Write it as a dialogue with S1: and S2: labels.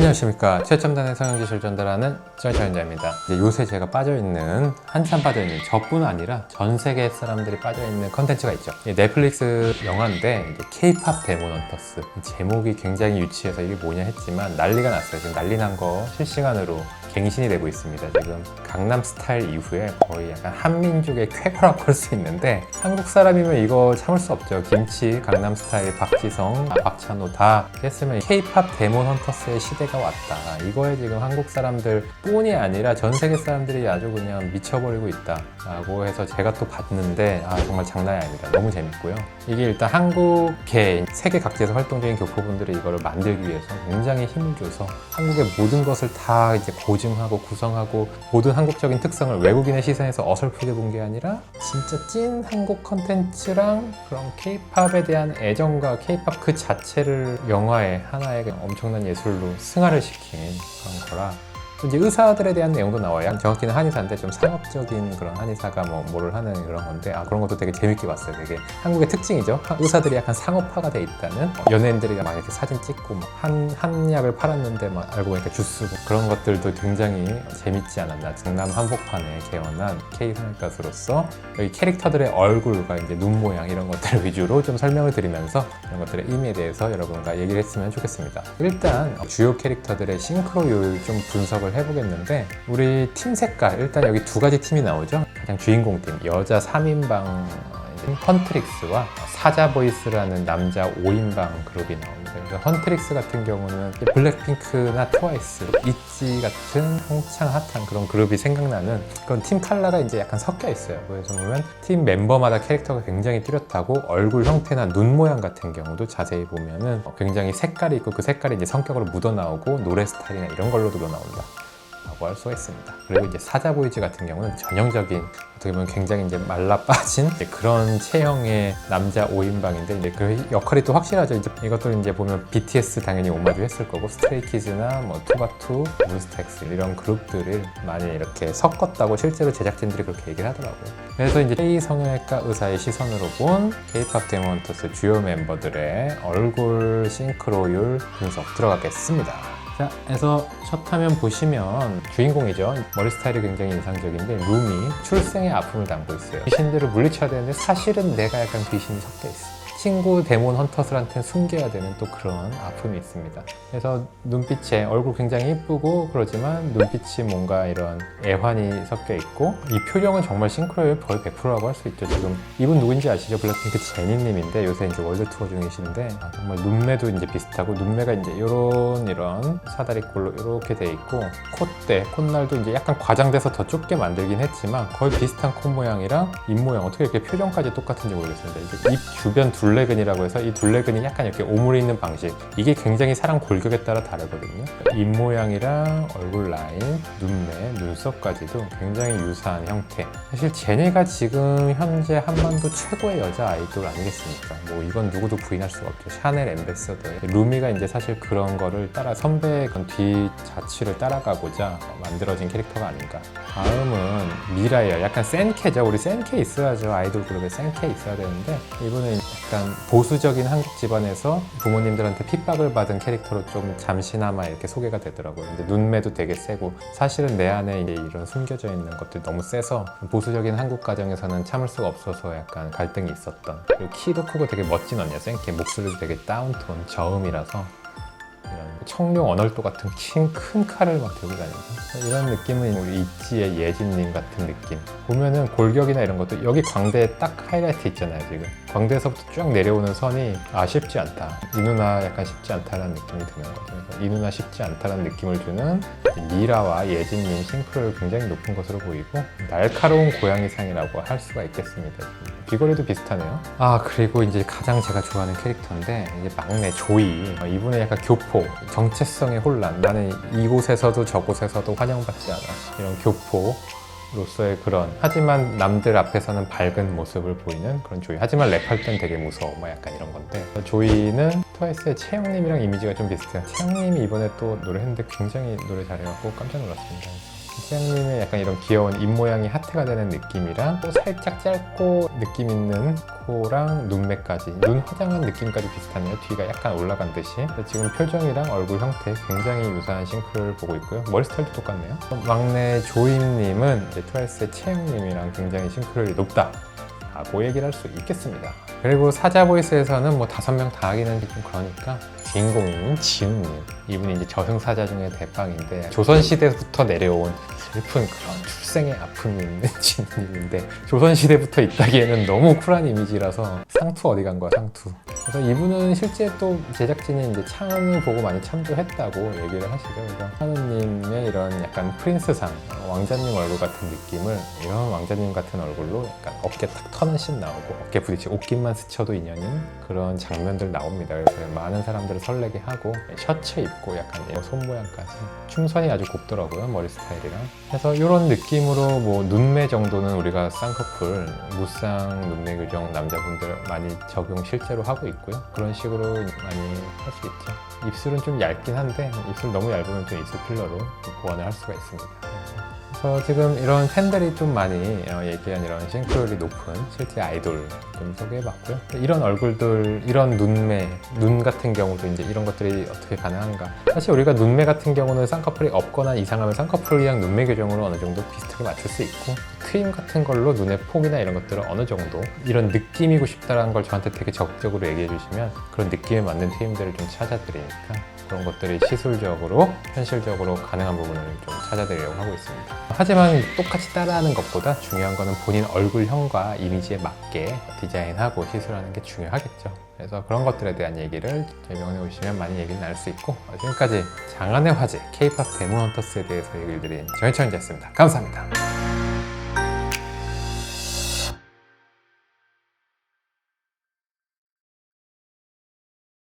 S1: 안녕하십니까 최첨단의 성형기술 전달하는 쩔쩔인자입니다 요새 제가 빠져있는 한참 빠져있는 저뿐 아니라 전 세계 사람들이 빠져있는 컨텐츠가 있죠 넷플릭스 영화인데 케이팝 데모넌터스 제목이 굉장히 유치해서 이게 뭐냐 했지만 난리가 났어요 지금 난리 난 거 실시간으로 갱신이 되고 있습니다 지금 강남 스타일 이후에 거의 약간 한민족의 쾌거라고 할 수 있는데 한국 사람이면 이거 참을 수 없죠 김치, 강남 스타일, 박지성, 아, 박찬호 다 했으면 케이팝 데모넌터스의 시대 시대가 왔다. 이거에 지금 한국 사람들 뿐이 아니라 전 세계 사람들이 아주 그냥 미쳐버리고 있다. 라고 해서 제가 또 봤는데, 아, 정말 장난이 아닙니다. 너무 재밌고요. 이게 일단 한국계, 세계 각지에서 활동 중인 교포분들이 이거를 만들기 위해서 굉장히 힘을 줘서 한국의 모든 것을 다 이제 고증하고 구성하고 모든 한국적인 특성을 외국인의 시선에서 어설프게 본 게 아니라 진짜 찐 한국 컨텐츠랑 그런 케이팝에 대한 애정과 케이팝 그 자체를 영화의 하나의 엄청난 예술로 승 승화를 시킨 그런 거라 이제 의사들에 대한 내용도 나와요. 정확히는 한의사인데 좀 상업적인 그런 한의사가 뭐 뭐를 하는 그런 건데 아 그런 것도 되게 재밌게 봤어요. 되게 한국의 특징이죠. 의사들이 약간 상업화가 돼 있다는 연예인들이 막 이렇게 사진 찍고 한, 한 약을 팔았는데 막 알고 보니까 주스고 뭐 그런 것들도 굉장히 재밌지 않았나. 장남 한복판에 개원한 K 한의가수로서 여기 캐릭터들의 얼굴과 이제 눈 모양 이런 것들 위주로 좀 설명을 드리면서 이런 것들의 의미에 대해서 여러분과 얘기를 했으면 좋겠습니다. 일단 주요 캐릭터들의 싱크로 율좀 분석을 작업을 해보겠는데 우리 팀 색깔 일단 여기 두 가지 팀이 나오죠 가장 주인공 팀 여자 3인방 컨트릭스와 사자보이스라는 남자 5인방 그룹이 나옵니다 그러니까 헌트릭스 같은 경우는 블랙핑크나 트와이스, 있지 같은 홍창 핫한 그런 그룹이 생각나는 그런 팀 컬러가 이제 약간 섞여 있어요. 그래서 보면 팀 멤버마다 캐릭터가 굉장히 뚜렷하고 얼굴 형태나 눈 모양 같은 경우도 자세히 보면은 어, 굉장히 색깔이 있고 그 색깔이 이제 성격으로 묻어나오고 노래 스타일이나 이런 걸로도 나니다 라고 할 수가 있습니다 그리고 이제 사자보이즈 같은 경우는 전형적인 어떻게 보면 굉장히 이제 말라 빠진 이제 그런 체형의 남자 5인방인데 이제 그 역할이 또 확실하죠 이제 이것도 이제 보면 BTS 당연히 오마주 했을 거고 스트레이키즈나 뭐 투바투, 몬스텍스 이런 그룹들을 많이 이렇게 섞었다고 실제로 제작진들이 그렇게 얘기를 하더라고요 그래서 이제 K 성형외과 의사의 시선으로 본 K-POP 데몬터스 주요 멤버들의 얼굴 싱크로율 분석 들어가겠습니다 에서 첫 화면 보시면 주인공이죠. 머리 스타일이 굉장히 인상적인데 룸이 출생의 아픔을 담고 있어요. 귀신들을 물리쳐야 되는데 사실은 내가 약간 귀신이 섞여 있어. 요 친구 데몬 헌터스한테 숨겨야 되는 또 그런 아픔이 있습니다. 그래서 눈빛에 얼굴 굉장히 예쁘고 그러지만 눈빛이 뭔가 이런 애환이 섞여 있고 이 표정은 정말 싱크로율 거의 100%라고 할 수 있죠. 지금 이분 누군지 아시죠? 블랙핑크 제니님인데 요새 이제 월드 투어 중이신데 아, 정말 눈매도 이제 비슷하고 눈매가 이제 이런 이런 사다리꼴로 이렇게 돼 있고 콧대 콧날도 이제 약간 과장돼서 더 좁게 만들긴 했지만 거의 비슷한 콧 모양이랑 입 모양 어떻게 이렇게 표정까지 똑같은지 모르겠습니다. 이제 입 주변 둘 둘레근이라고 해서 이 둘레근이 약간 이렇게 오므리 있는 방식 이게 굉장히 사람 골격에 따라 다르거든요 입 모양이랑 얼굴 라인, 눈매, 눈썹까지도 굉장히 유사한 형태 사실 제니가 지금 현재 한반도 최고의 여자 아이돌 아니겠습니까 뭐 이건 누구도 부인할 수가 없죠 샤넬 엠베서더 루미가 이제 사실 그런 거를 따라 선배의 그런 자취를 따라가고자 만들어진 캐릭터가 아닌가 다음은 미라예요 약간 센케죠 우리 센케 있어야죠 아이돌 그룹에 센케 있어야 되는데 이분은 약간 약간 보수적인 한국 집안에서 부모님들한테 핍박을 받은 캐릭터로 좀 잠시나마 이렇게 소개가 되더라고요. 근데 눈매도 되게 세고 사실은 내 안에 이런 숨겨져 있는 것들이 너무 세서 보수적인 한국 가정에서는 참을 수가 없어서 약간 갈등이 있었던 그리고 키도 크고 되게 멋진 언니였어요. 목소리도 되게 다운톤 저음이라서 청룡 언얼도 같은 큰 칼을 막 들고 다니고 이런 느낌은 우리 있지의 예진님 같은 느낌 보면은 골격이나 이런 것도 여기 광대에 딱 하이라이트 있잖아요 지금 광대에서부터 쭉 내려오는 선이 아 쉽지 않다 이 누나 약간 쉽지 않다라는 느낌이 드는 거죠 이 누나 쉽지 않다라는 느낌을 주는 미라와 예진님 싱크로율 굉장히 높은 것으로 보이고 날카로운 고양이상이라고 할 수가 있겠습니다. 귀걸이도 비슷하네요. 아 그리고 이제 가장 제가 좋아하는 캐릭터인데 이제 막내 조이 어, 이분의 약간 교포, 정체성의 혼란 나는 이곳에서도 저곳에서도 환영받지 않아 이런 교포 로서의 그런 하지만 남들 앞에서는 밝은 모습을 보이는 그런 조이 하지만 랩할 땐 되게 무서워 뭐 약간 이런 건데 조이는 트와이스의 채영님이랑 이미지가 좀 비슷해요 채영님이 이번에 또 노래했는데 굉장히 노래 잘해갖고 깜짝 놀랐습니다 쌤님의 약간 이런 귀여운 입모양이 하트가 되는 느낌이랑 또 살짝 짧고 느낌 있는 코랑 눈매까지 눈 화장한 느낌까지 비슷하네요 뒤가 약간 올라간 듯이 지금 표정이랑 얼굴 형태 굉장히 유사한 싱크를 보고 있고요 머리 스타일도 똑같네요 막내 조임님은 트와이스의 채영님이랑 굉장히 싱크율이 높다 라고 얘기를 할 수 있겠습니다 그리고 사자보이스에서는 뭐 다섯 명 다 하기는 좀 그러니까 주인공인 지훈님 이분이 이제 저승사자 중에 대빵인데 조선시대부터 내려온 슬픈 그런 출생의 아픔이 있는 지훈님인데 조선시대부터 있다기에는 너무 쿨한 이미지라서 상투 어디 간 거야 상투 그래서 이분은 실제 또 제작진이 이제 창을 보고 많이 참조했다고 얘기를 하시죠. 그래서 하느님의 이런 약간 프린스상, 왕자님 얼굴 같은 느낌을 이런 왕자님 같은 얼굴로 약간 어깨 탁 터는 씬 나오고 어깨 부딪히 고 옷깃만 스쳐도 인연인 그런 장면들 나옵니다. 그래서 많은 사람들을 설레게 하고 셔츠 입고 약간 손 모양까지 춤선이 아주 곱더라고요. 머리 스타일이랑. 그래서 이런 느낌으로 뭐 눈매 정도는 우리가 쌍꺼풀, 무쌍, 눈매 교정 남자분들 많이 적용 실제로 하고 있고요. 그런 식으로 많이 할 수 있죠. 입술은 좀 얇긴 한데 입술 너무 얇으면 또 입술 필러로 보완을 할 수가 있습니다. 그래서 지금 이런 팬들이 좀 많이 어, 얘기한 이런 싱크로율이 높은 실제 아이돌 좀 소개해봤고요. 이런 얼굴들, 이런 눈매, 눈 같은 경우도 이제 이런 것들이 어떻게 가능한가. 사실 우리가 눈매 같은 경우는 쌍꺼풀이 없거나 이상하면 쌍꺼풀이랑 눈매 교정으로 어느 정도 비슷하게 맞출 수 있고 트임 같은 걸로 눈의 폭이나 이런 것들을 어느 정도 이런 느낌이고 싶다라는 걸 저한테 되게 적극적으로 얘기해 주시면 그런 느낌에 맞는 트임들을 좀 찾아드리니까 그런 것들이 시술적으로 현실적으로 가능한 부분을 좀 찾아드리려고 하고 있습니다. 하지만 똑같이 따라하는 것보다 중요한 거는 본인 얼굴형과 이미지에 맞게 디자인하고 시술하는 게 중요하겠죠. 그래서 그런 것들에 대한 얘기를 저희 병원에 오시면 많이 얘기를 나눌 수 있고 지금까지 장안의 화제 K-pop 데모헌터스에 대해서 얘기를 드린 정해천이었습니다 감사합니다.